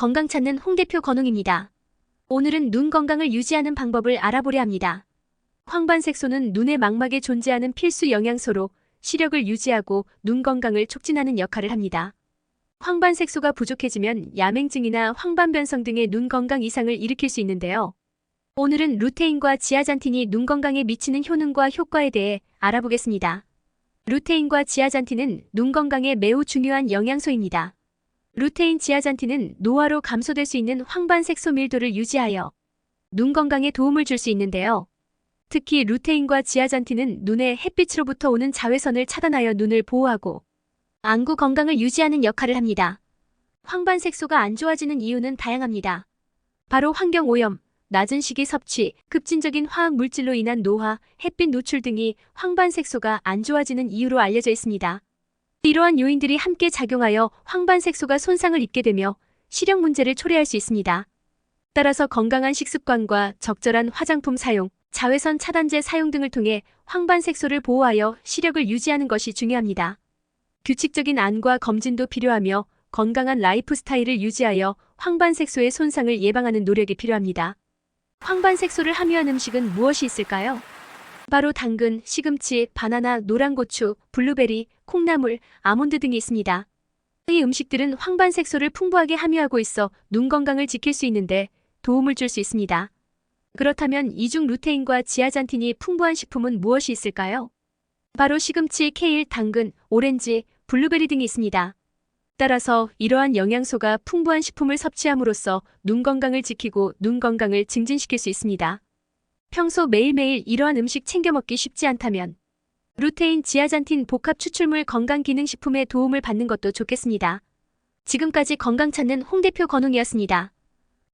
건강 찾는 홍 대표 건웅입니다. 오늘은 눈 건강을 유지하는 방법을 알아보려 합니다. 황반색소는 눈의 망막에 존재하는 필수 영양소로 시력을 유지하고 눈 건강을 촉진하는 역할을 합니다. 황반색소가 부족해지면 야맹증이나 황반변성 등의 눈 건강 이상을 일으킬 수 있는데요. 오늘은 루테인과 지아잔틴이 눈 건강에 미치는 효능과 효과에 대해 알아보겠습니다. 루테인과 지아잔틴은 눈 건강에 매우 중요한 영양소입니다. 루테인 지아잔틴은 노화로 감소될 수 있는 황반색 소 밀도를 유지하여 눈 건강에 도움을 줄 수 있는데요. 특히 루테인과 지아잔틴은 눈의 햇빛으로부터 오는 자외선을 차단하여 눈을 보호하고 안구 건강을 유지하는 역할을 합니다. 황반색소가 안 좋아지는 이유는 다양합니다. 바로 환경 오염, 낮은 식이 섭취, 급진적인 화학 물질로 인한 노화, 햇빛 노출 등이 황반색소가 안 좋아지는 이유로 알려져 있습니다. 이러한 요인들이 함께 작용하여 황반색소가 손상을 입게 되며 시력 문제를 초래할 수 있습니다. 따라서 건강한 식습관과 적절한 화장품 사용, 자외선 차단제 사용 등을 통해 황반색소를 보호하여 시력을 유지하는 것이 중요합니다. 규칙적인 안과 검진도 필요하며 건강한 라이프 스타일을 유지하여 황반색소의 손상을 예방하는 노력이 필요합니다. 황반색소를 함유한 음식은 무엇이 있을까요? 바로 당근, 시금치, 바나나, 노란고추, 블루베리, 콩나물, 아몬드 등이 있습니다. 이 음식들은 황반 색소를 풍부하게 함유하고 있어 눈 건강을 지킬 수 있는데 도움을 줄 수 있습니다. 그렇다면 이중 루테인과 지아잔틴이 풍부한 식품은 무엇이 있을까요? 바로 시금치, 케일, 당근, 오렌지, 블루베리 등이 있습니다. 따라서 이러한 영양소가 풍부한 식품을 섭취함으로써 눈 건강을 지키고 눈 건강을 증진시킬 수 있습니다. 평소 매일매일 이러한 음식 챙겨 먹기 쉽지 않다면 루테인, 지아잔틴 복합 추출물 건강기능식품의 도움을 받는 것도 좋겠습니다. 지금까지 건강 찾는 홍 대표 건웅이었습니다.